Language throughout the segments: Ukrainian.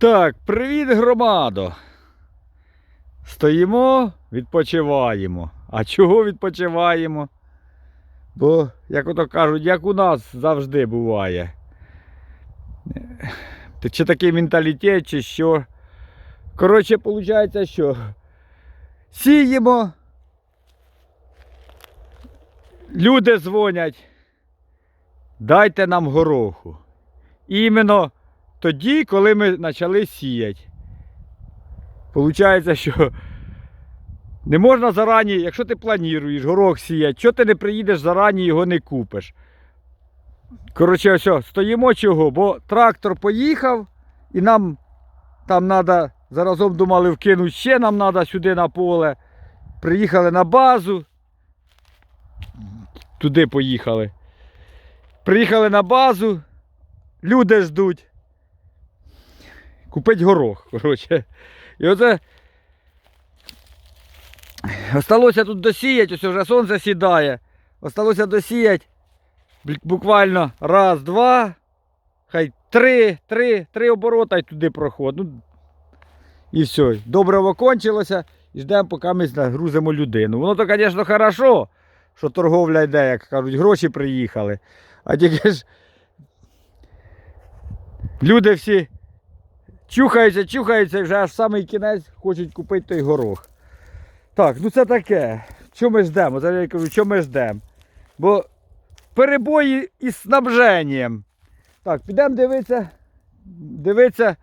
Так, привіт, громадо. Стоїмо, відпочиваємо. А чого відпочиваємо? Бо, як ото кажуть, як у нас завжди буває. Е, Чи такий менталітет, чи що. Коротше, виходить, що сіємо. Люди дзвонять. Дайте нам гороху. Іменно тоді, коли ми почали сіяти. Получається, що не можна зарані, якщо ти плануєш горох сіяти, що ти не приїдеш зарані його не купиш. Коротше, ось, стоїмо чого, бо трактор поїхав і нам там треба, заразом думали вкинути ще нам треба сюди на поле. Приїхали на базу. Туди поїхали. Приїхали на базу, люди ждуть. Купить горох, коротше. І оце. Осталося тут досіяти, ось вже сонце сідає. Осталося досіяти буквально раз, два, хай три, три, три оборота і туди проход. Ну, і все. Добриво кончилося і ждемо, поки ми нагрузимо людину. Воно то, звісно, хорошо, що торговля йде, як кажуть, гроші приїхали. А тільки ж люди всі чухаються, чухаються, вже аж самий кінець хочуть купити той горох. Так, ну це таке. Що ми ждемо? Зараз я кажу, що ми ждемо. Бо перебої із снабженням. Так, підемо дивитися. Дивитися.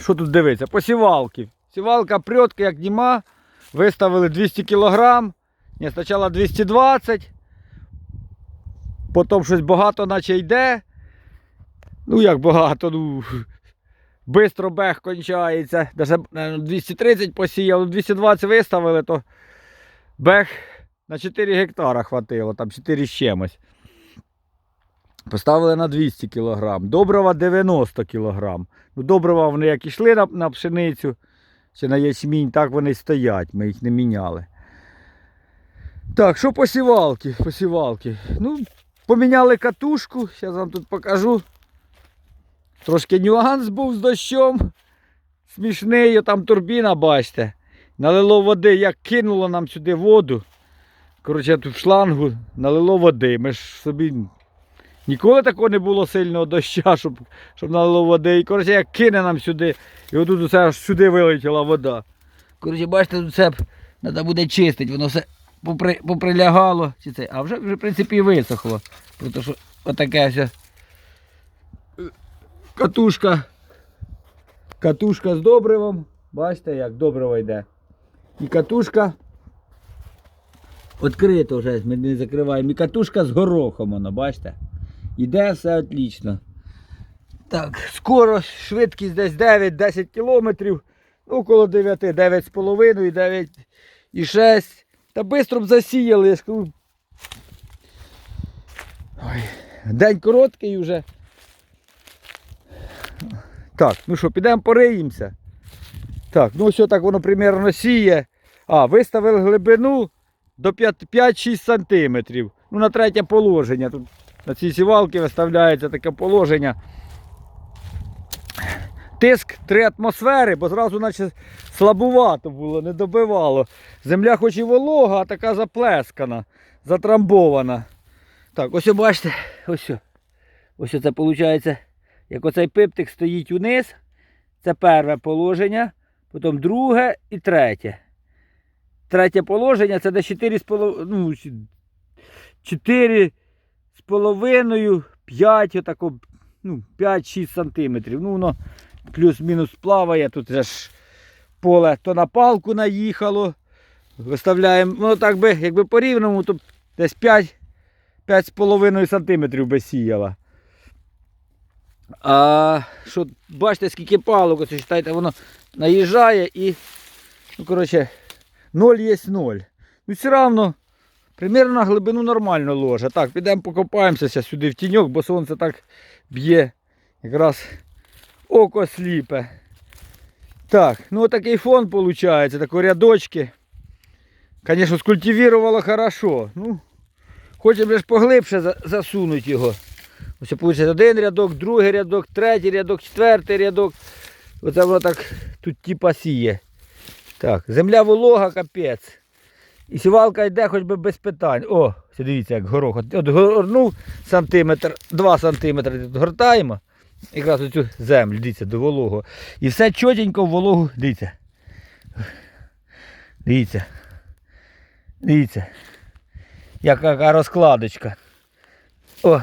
Що тут дивитися? Посівалки. Сівалка прьотка, як нема. Виставили 200 кг. Ні, спочатку 220. Потім щось багато наче йде. Ну як багато, ну. Бистро бег кончається. Даже наверно, 230 посіяв, ну, 220 виставили, то бег на 4 гектара хватило, там 4 з чимось. Поставили на 200 кг. Добрива 90 кг. Ну, добрива вони як ішли на, на пшеницю чи на ячмінь, так вони стоять, ми їх не міняли. Так, що посівалки? Посівалки. Ну, поміняли катушку, зараз вам тут покажу. Трошки нюанс був з дощом. Смішний, там турбіна, бачите. Налило води, як кинуло нам сюди воду. Коротше, тут шлангу налило води. Ми ж собі ніколи такого не було сильного доща, щоб, щоб налило води. І коротше, як кине нам сюди, і отут усе аж сюди вилетіла вода. Коротше, бачите, тут все треба буде чистити, воно все попри, поприлягало. Це, а вже, вже в принципі і висохло. Тому що отаке все. Катушка. Катушка з добривом. Бачите, як добриво йде. І катушка. Відкрито вже, ми не закриваємо. І катушка з горохом, воно, бачите? Іде все отлично. Так, скоро швидкість десь 9-10 кілометрів. Ну, около 9, 9,5, і 9 і 6. Та швидко б засіяли, я ж. Ой, день короткий вже. Так, ну що, підемо пориємося. Так, ну все так воно примерно сіє. А, виставили глибину до 5-6 сантиметрів. Ну, на третє положення. Тут на цій сівалці виставляється таке положення. Тиск 3 атмосфери, бо зразу наче слабувато було, не добивало. Земля хоч і волога, а така заплескана, затрамбована. Так, ось бачите, ось. Ось це виходить. Як оцей пиптик стоїть униз, це перше положення, потім друге і третє. Третє положення це десь 4,5, ну, 4 з половиною, 5, отако, ну, 5-6 сантиметрів. Ну, воно плюс-мінус плаває, тут же ж поле то на палку наїхало. Виставляємо, ну так би, якби по рівному, то десь 5, 5,5 сантиметрів би сіяла. А що, бачите, скільки палок, ось читайте, воно наїжджає і, ну, коротше, 0 є 0. Ну, все одно, примерно на глибину нормально ложе. Так, підемо покопаємося сюди в тіньок, бо сонце так б'є. Якраз око сліпе. Так, ну такий фон виходить, такі рядочки. Звісно, скультивірувало хорошо. Ну, хочемо ж поглибше засунути його. Ось виходить один рядок, другий рядок, третій рядок, четвертий рядок. Оце воно так тут типа сіє. Так, земля волога, капець. І сівалка йде хоч би без питань. О, дивіться, як горох. От, горнув сантиметр, 2 сантиметри тут гортаємо. Якраз оцю землю, дивіться, до вологу. І все чотенько в вологу, дивіться. Дивіться. Дивіться. Яка розкладочка. О!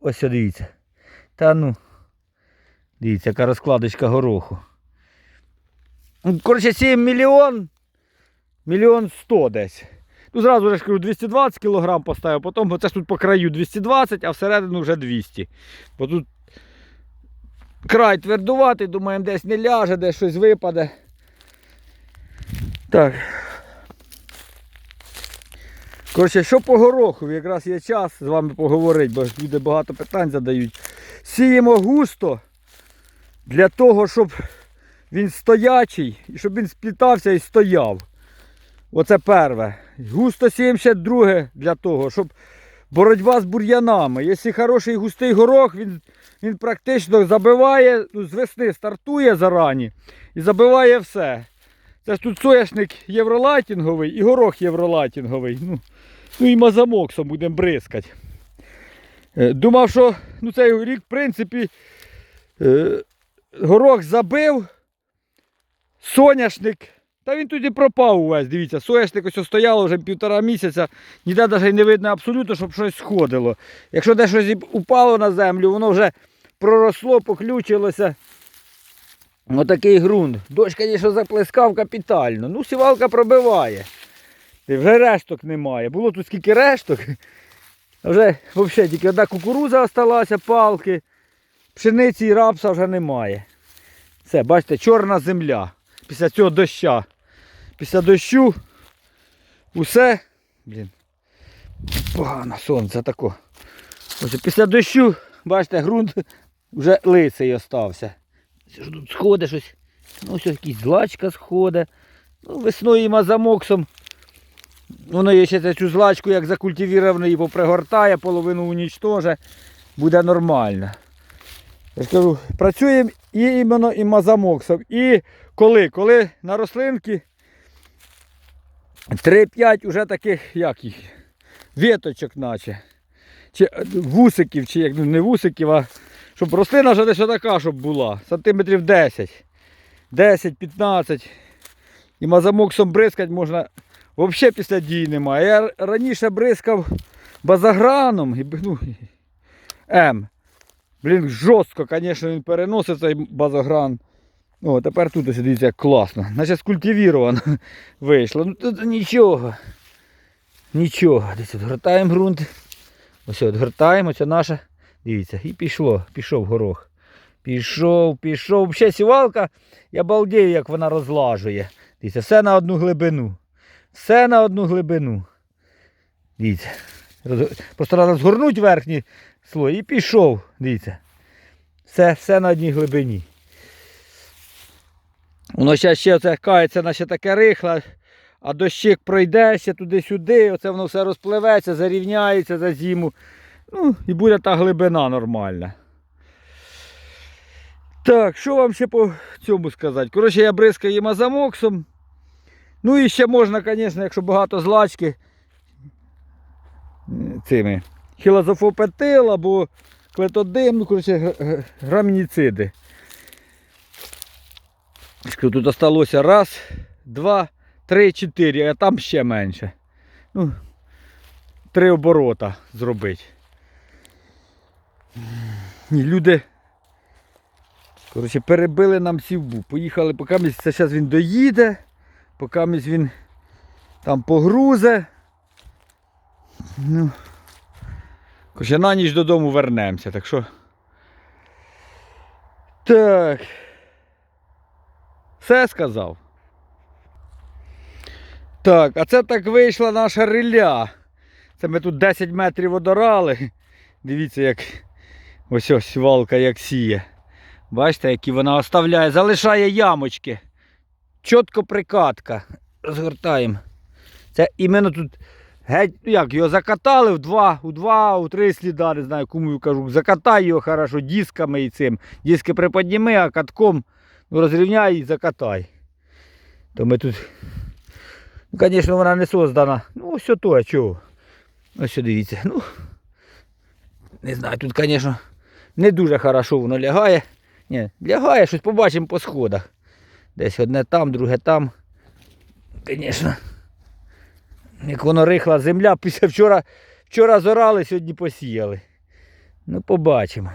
Ось дивіться. Та ну. Дивіться, яка розкладочка гороху. Ну, Коротше, 7 мільйон. Мільйон 100 десь. Ну, зразу ж кажу, 220 кг поставив, потім бо це ж тут по краю 220, а всередину вже 200. Бо тут край твердуватий, думаємо, десь не ляже, десь щось випаде. Так. Коротше, що по гороху, якраз є час з вами поговорити, бо люди багато питань задають. Сіємо густо для того, щоб він стоячий і щоб він сплітався і стояв. Оце перше. Густо сіємо ще друге для того, щоб боротьба з бур'янами. Якщо хороший густий горох, він, він практично забиває, ну, з весни стартує зарані і забиває все. Це ж тут соняшник євролайтінговий і горох євролайтінговий. Ну, ну і мазамоксом будемо бризкати. Е, Думав, що ну, цей рік, в принципі, е, горох забив, соняшник. Та він тоді пропав увесь, дивіться, соняшник ось стояло вже півтора місяця, ніде навіть не видно абсолютно, щоб щось сходило. Якщо де щось упало на землю, воно вже проросло, поключилося. Отакий ґрунт. Дощ, звісно, заплескав капітально. Ну, сівалка пробиває. Вже решток немає. Було тут скільки решток. А вже взагалі тільки одна кукуруза залишилася, палки. Пшениці і рапса вже немає. Все, бачите, чорна земля. Після цього доща. Після дощу усе. Блін. Погано сонце тако. Ось після дощу, бачите, ґрунт вже лицей остався. Тут сходить щось. Ну, ось якась злачка сходить. Ну, весною і мазамоксом. Воно є ще цю злачку, як закультивіровано, її попригортає, половину унічтоже. Буде нормально. Я ж працюємо і іменно і мазамоксом. І коли? Коли на рослинки 3-5 уже таких, як їх, віточок наче. Чи е, вусиків, чи як ну, не вусиків, а щоб рослина вже десь така, щоб була. Сантиметрів 10. 10-15. І мазамоксом бризкати можна. Взагалі після дії немає. Я раніше бризкав базаграном. і, Ну, М. Блін, жорстко, звісно, він переносить цей базогран. О, тепер тут ось дивіться, як класно. Наче скультивіровано вийшло. Ну тут нічого. Нічого. Десь от гортаємо ґрунт. Ось от гортаємо, це наша. Дивіться, і пішло, пішов горох. Пішов, пішов. Ще сівалка, я балдею, як вона розлажує. Дивіться, все на одну глибину. Все на одну глибину. Дивіться. Просто згорнути верхній слой і пішов. Дивіться. Все, все на одній глибині. Воно ще, ще оце кається, наче таке рихле, а дощик пройде ще туди-сюди, оце воно все розпливеться, зарівняється за зиму. Ну, і буде та глибина нормальна. Так, що вам ще по цьому сказати? Коротше, я бризкаю їм азамоксом. Ну і ще можна, звісно, якщо багато злачки цими хілозофопетил або клетодим, ну, коротше, г- г- грамініциди. Тут осталося раз, два, три, чотири, а там ще менше. Ну, три оборота зробити. Ні, люди. Коротше, перебили нам сівбу. Поїхали, поки це зараз він доїде, поки він там погрузе. Ну. Коротше, на ніч додому вернемося, так що. Так. Все сказав. Так, а це так вийшла наша риля. Це ми тут 10 метрів одорали. Дивіться, як ось ось валка як сіє. Бачите, які вона оставляє, залишає ямочки. Чітко прикатка. Розгортаємо. Це іменно тут Геть, ну як, його закатали в два, у два, у три сліда, не знаю, кому я кажу. Закатай його хорошо дисками і цим. Диски приподніми, а катком ну, розрівняй і закатай. То ми тут. Ну, звісно, вона не создана. Ну, ось то, а чого? Ось що дивіться. Ну, не знаю, тут, звісно, не дуже хорошо воно лягає. Ні, лягає, щось побачимо по сходах. Десь одне там, друге там. Звісно. Як воно рихла земля, після вчора, вчора зорали, сьогодні посіяли. Ну, побачимо.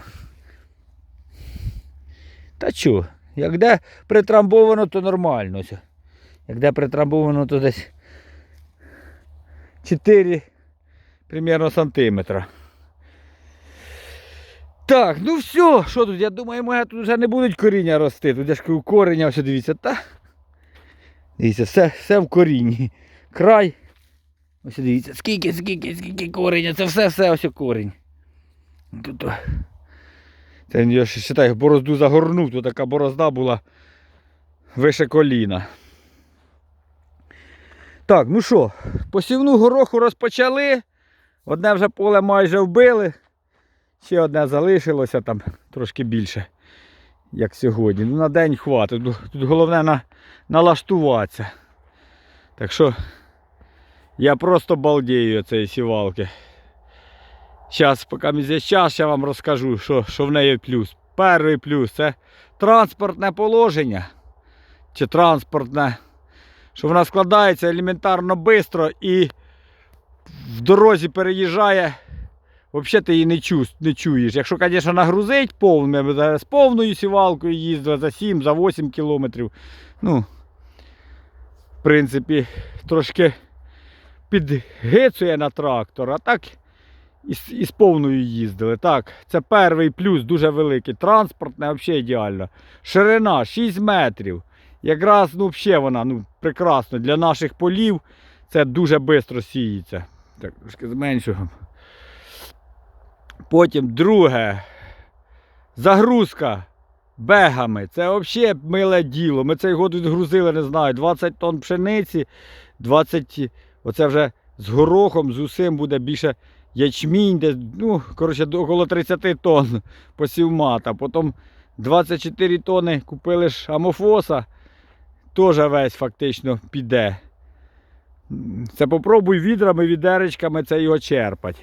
Та чо, як де притрамбовано, то нормально. Як де притрамбовано, то десь 4 примерно сантиметра. Так, ну все, що тут? Я думаю, моя тут вже не будуть коріння рости. Тут я ж кажу, кореня, ось дивіться, та. Дивіться, все, все в корінні. Край. Ось дивіться, скільки, скільки, скільки кореня, це все, все ось корінь. Тут. Це я ще считаю, борозду загорнув, тут така борозда була вище коліна. Так, ну що, посівну гороху розпочали. Одне вже поле майже вбили. Ще одне залишилося там трошки більше, як сьогодні. Ну, на день хватить. Тут тут головне на, налаштуватися. Так що я просто балдею цієї сівалки. Зараз, поки є час, я вам розкажу, що, що в неї плюс. Перший плюс це транспортне положення. Чи транспортне, що вона складається елементарно швидко і в дорозі переїжджає. Взагалі ти її не, чу, не чуєш. Якщо, звісно, нагрузить зараз з повною сівалкою їздили за 7, за 8 кілометрів. Ну, в принципі, трошки підгицує на трактор, а так із, із повною їздили. Так, це перший плюс, дуже великий. Транспортне взагалі ідеально. Ширина 6 метрів. Якраз ну, взагалі вона ну, прекрасно для наших полів. Це дуже швидко сіється. Так, трошки зменшуємо. Потім друге. Загрузка бегами. Це взагалі миле діло. Ми цей год відгрузили, не знаю, 20 тонн пшениці, 20, оце вже з горохом, з усім буде більше ячмінь, десь, ну, коротше, около 30 тонн посівмата. Потім 24 тонни купили ж амофоса, теж весь фактично піде. Це попробуй відрами, відеречками це його черпать.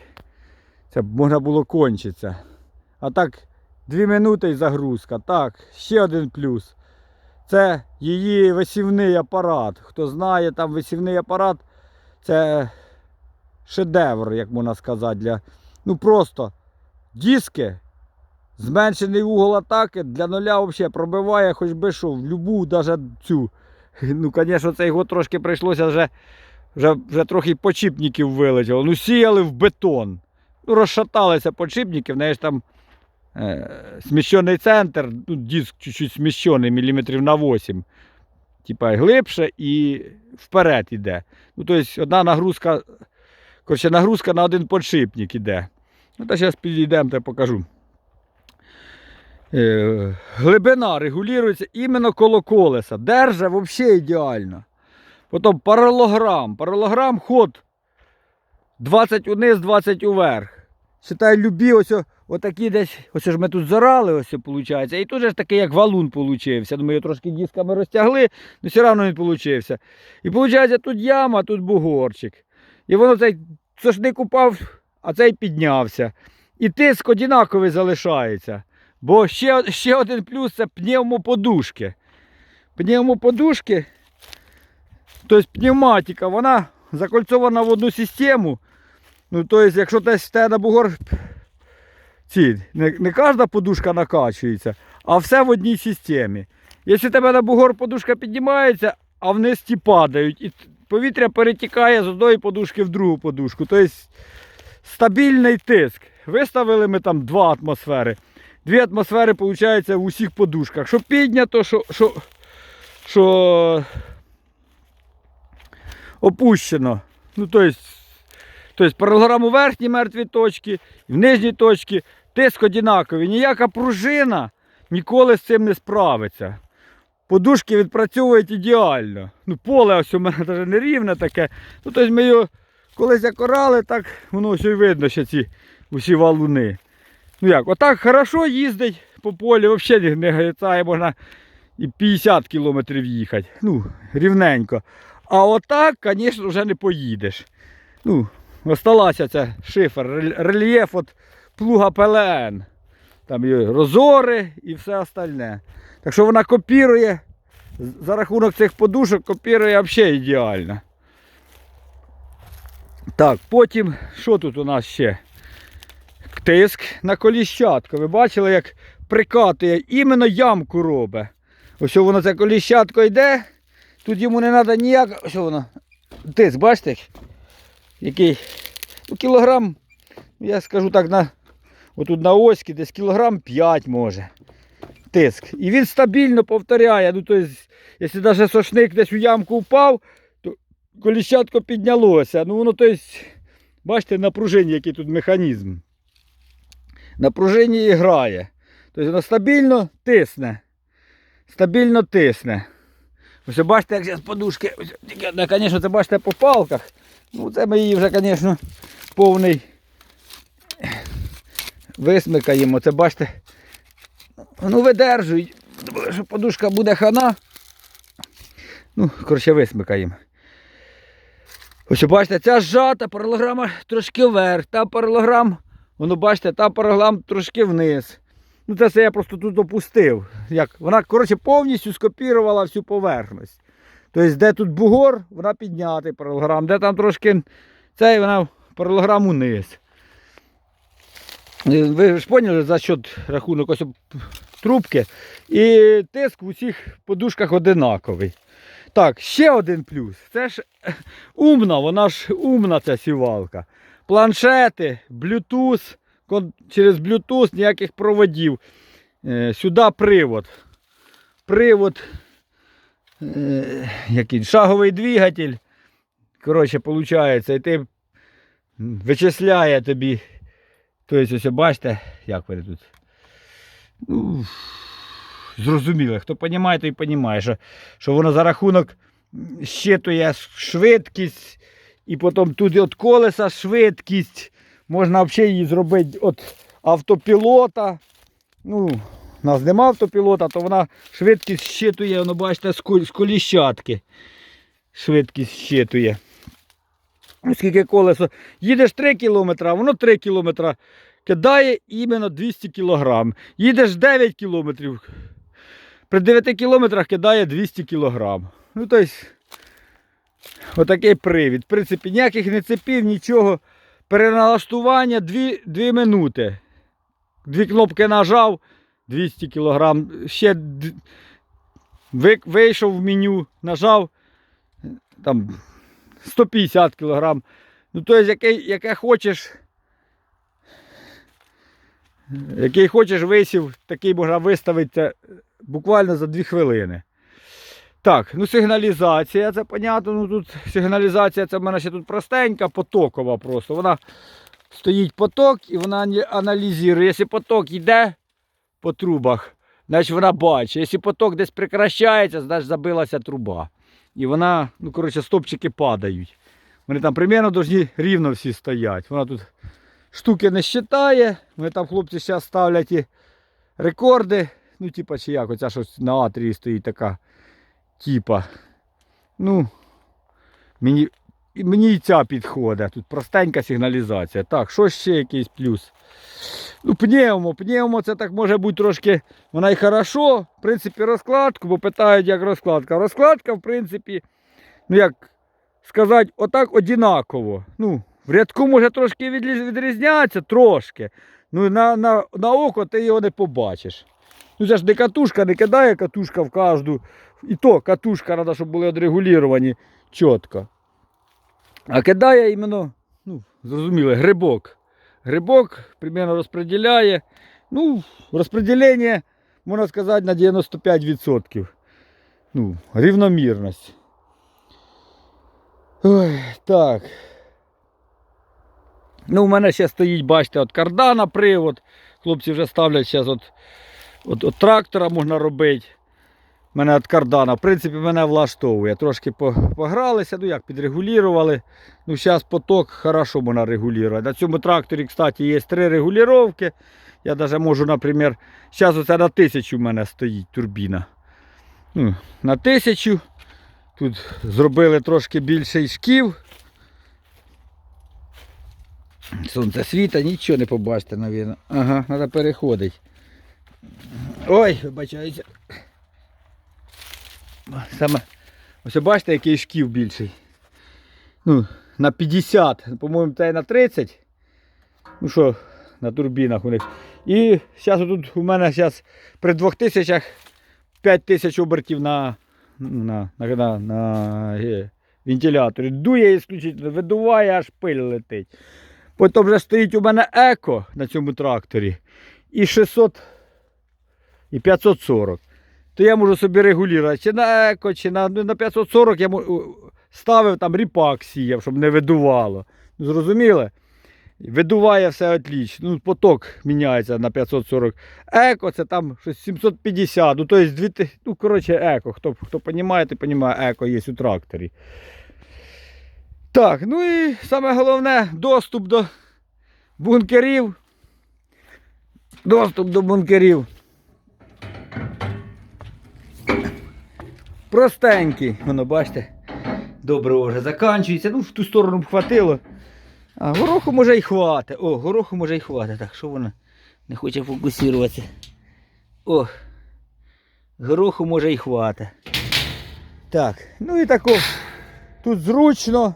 Це можна було кончитися. А так, 2 минути і загрузка. Так, ще один плюс. Це її висівний апарат. Хто знає, там висівний апарат це шедевр, як можна сказати. Для... Ну просто диски, зменшений угол атаки для нуля взагалі пробиває хоч би що, в любу, навіть цю. Ну, звісно, цей год трошки прийшлося вже, вже, вже трохи почіпників вилетіло. Ну, сіяли в бетон. Розшаталися подшипники, в там е, сміщений центр, ну, диск чуть-чуть сміщений, міліметрів на 8. Типа глибше і вперед іде. Ну, тобто одна нагрузка, коротше, нагрузка на один подшипник іде. Ну, та зараз підійдемо, та покажу. Е, глибина регулюється іменно коло колеса. Держа взагалі ідеально. Потім паралограм. Паралограм ход 20 униз, 20 уверх. Считай, любі ось отакі десь, ось ж ми тут зорали, ось виходить. І тут же ж такий, як валун получився. Ми його трошки дисками розтягли, але все одно він получився. І виходить, тут яма, тут бугорчик. І воно цей сошник упав, а цей піднявся. І тиск однаковий залишається. Бо ще, ще один плюс це пневмоподушки. Пневмоподушки, тобто пневматика, вона закольцована в одну систему. Ну, тобто, якщо десь тебе на бугор ці, не, не кожна подушка накачується, а все в одній системі. Якщо тебе на бугор подушка піднімається, а вниз ті падають, і повітря перетікає з одної подушки в другу подушку. Тобто стабільний тиск. Виставили ми там два атмосфери. Дві атмосфери, виходить, в усіх подушках. Що піднято, що, що, що опущено. Ну, тобто, тобто паралограм у верхній мертвій точці, в нижній точці тиск однаковий. Ніяка пружина ніколи з цим не справиться. Подушки відпрацьовують ідеально. Ну, поле ось у мене навіть не рівне таке. Ну, тобто ми його колись як орали, так воно все й видно, що ці усі валуни. Ну як, отак хорошо їздить по полі, взагалі не гайцає, можна і 50 кілометрів їхати. Ну, рівненько. А отак, звісно, вже не поїдеш. Ну, осталася ця шифер, рельєф от плуга ПЛН. Там і розори і все остальне. Так що вона копірує, за рахунок цих подушок копірує взагалі ідеально. Так, потім, що тут у нас ще? Тиск на коліщатку. Ви бачили, як прикатує, іменно ямку робить. Ось воно це коліщатко йде, тут йому не треба ніяк. Ось воно. Тиск, бачите? Який? Ну, кілограм, я скажу так, на, отут на оськи десь кілограм 5 може. Тиск. І він стабільно повторяє. Ну, тобто, якщо навіть сошник десь у ямку впав, то коліщатко піднялося. Ну воно, тобто, бачите, напруження, який тут механізм. Напруження і грає. Тобто воно стабільно тисне. Стабільно тисне. Ось бачите, як зараз подушки. Звісно, це бачите по палках. Ну, це ми її вже, звісно, повний висмикаємо. Це бачите. Ну, видержують. Що подушка буде хана. Ну, коротше, висмикаємо. Ось бачите, ця зжата паралограма трошки вверх, та паралограм, воно бачите, та паралограм трошки вниз. Ну це все я просто тут опустив. Як? Вона, коротше, повністю скопірувала всю поверхність. Тобто, де тут бугор, вона підняти паралограм, де там трошки цей, вона паралограм униз. Ви ж поняли, за счет рахунок ось трубки. І тиск в усіх подушках одинаковий. Так, ще один плюс. Це ж е, умна, вона ж умна ця сівалка. Планшети, кон- через Bluetooth ніяких проводів. Е, Сюди привод. Привод. Е, який, шаговий двигатель. Коротше, виходить, і ти вичисляє тобі. Тобто, ось бачите, як вони тут. Ну, зрозуміло, хто розуміє, той розуміє, що, що воно за рахунок щитує швидкість, і потім тут від колеса швидкість. Можна взагалі її зробити від автопілота. Ну, у нас нема автопілота, то вона швидкість щитує, воно бачите, з кол- коліщатки. Швидкість щитує. Оскільки колесо. Їдеш 3 км, воно 3 км кидає іменно 200 кг. Їдеш 9 км. При 9 км кидає 200 кг. Ну, тобто, отакий привід. В принципі, ніяких не цепів, нічого. Переналаштування 2, 2 минути. Дві кнопки нажав, 200 кг. Ще вийшов в меню, нажав там 150 кг. Ну, тобто, який, яке хочеш, який хочеш висів, такий можна виставити буквально за 2 хвилини. Так, ну сигналізація, це понятно. Ну тут сигналізація це в мене ще тут простенька, потокова просто. Вона стоїть поток і вона аналізує. Якщо поток йде по трубах, значить вона бачить. Якщо поток десь прекращається, значить забилася труба. І вона, ну коротше, стопчики падають. Вони там примерно повинні рівно всі стоять. Вона тут штуки не щитає. Вони там хлопці зараз ставлять і рекорди. Ну, типа, чи як, оця щось на атрії стоїть така. Типа. Ну, мені, мені і ця підходить. Тут простенька сигналізація. Так, що ще якийсь плюс? Ну, пневмо, пневмо це так може бути трошки, вона і хорошо. В принципі, розкладку, бо питають, як розкладка. Розкладка, в принципі, ну як сказати, отак однаково. Ну, в рядку може трошки відріз- відрізнятися, трошки. Ну, на, на, на око ти його не побачиш. Ну, це ж не катушка, не кидає катушка в кожну. І то катушка треба, щоб були відрегуліровані чітко. А кидає іменно, ну, зрозуміло, грибок. Грибок примерно розподіляє. Ну, розподілення, можна сказати, на 95%. Ну, рівномірність. Ой, так. Ну, у мене ще стоїть, бачите, от кардана привод. Хлопці вже ставлять зараз от, от, от трактора можна робити. Мене від кардана. В принципі, мене влаштовує. Трошки погралися, ну як, підрегулювали. Ну, зараз поток хорошо можна регулювати. На цьому тракторі, кстати, є три регулювання. Я навіть можу, наприклад, зараз оце на тисячу в мене стоїть турбіна. Ну, на тисячу. Тут зробили трошки більший шків. Сонце світа, нічого не побачите, навіть. Ага, треба переходити. Ой, вибачаюся. Саме. Ось бачите, який шків більший. Ну, на 50, по-моєму, це на 30. Ну що, на турбінах у них. І зараз тут у мене зараз при 2000 5000 обертів на, на, на, на, на е, вентиляторі. Дує ісключительно, видуває, аж пиль летить. Потім вже стоїть у мене еко на цьому тракторі. І 600 і 540. То я можу собі регулювати чи на еко, чи на, ну, на 540 я мо- ставив там ріпак сіяв, щоб не видувало. Ну, Зрозуміли? Видуває все отлично. Ну, поток міняється на 540. Еко це там щось 750. Ну, тобто, дві, ти- ну, коротше, еко. Хто, хто розуміє, той розуміє, еко є у тракторі. Так, ну і саме головне доступ до бункерів. Доступ до бункерів. Простенький. Воно, бачите, добре вже закінчується. Ну, в ту сторону б хватило. А гороху може й хватить. О, гороху може й хватить. Так, що воно не хоче фокусуватися. О, гороху може й хватить. Так, ну і тако. Тут зручно.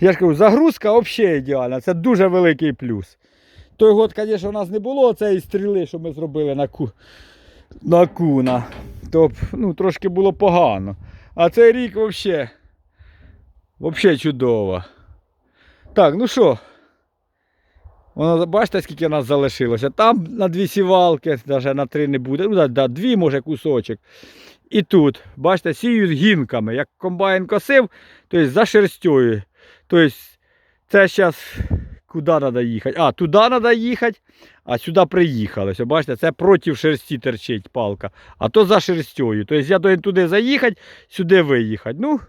Я ж кажу, загрузка взагалі ідеальна. Це дуже великий плюс. Той год, звісно, у нас не було цієї стріли, що ми зробили на, ку... на куна. То ну, трошки було погано. А цей рік взагалі. Взагалі чудово. Так, ну що. Воно, бачите, скільки нас залишилося. Там на дві сівалки, навіть на три не буде. Ну, да, дві, може, кусочок. І тут, бачите, сіють гінками. Як комбайн косив, то за шерстю. Тобто, це зараз куди треба їхати? А, туди треба їхати, а сюди приїхали. Ось, бачите, це проти шерсті терчить палка, а то за шерстю. Тобто я повинен туди заїхати, сюди виїхати. Ну,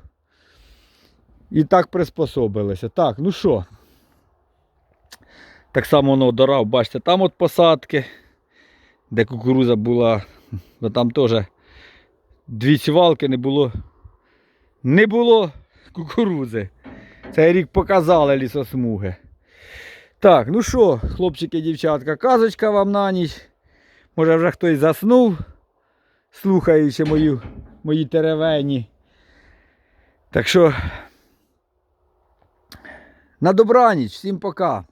і так приспособилися. Так, ну що? Так само воно дорав, бачите, там от посадки, де кукуруза була, ну, там теж дві сівалки не було. Не було кукурузи. Цей рік показали лісосмуги. Так, ну що, хлопчики, дівчатка, казочка вам на ніч. Може вже хтось заснув, слухаючи мою, мої теревені. Так що, на добраніч, всім пока.